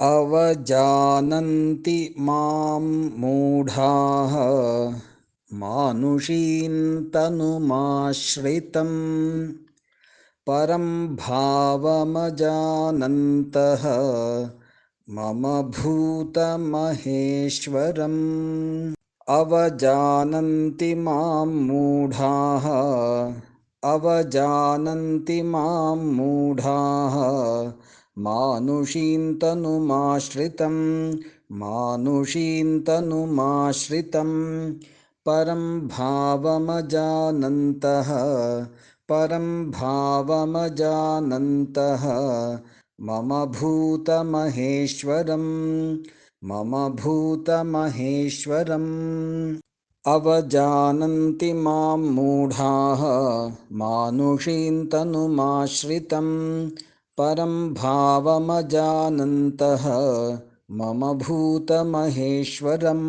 अवजानन्ति माँ मूढाः मानुषीं तनुमाश्रितं परं भावमजानन्तः मम भूतमहेश्वरम्। अवजानन्ति माँ मूढाः अवजानन्ति माँ मूढाः मानुषीं तनुमाश्रितं मानुषीं तनुमाश्रितं परं भावमजानन्तः परं भावमजानन्तः। मम भूतमहेश्वरं मम भूतमहेश्वरम्। अवजानन्ति माँ मूढाः मानुषीं तनुमाश्रितं परं भावमजानन्तः मम भूतमहेश्वरम्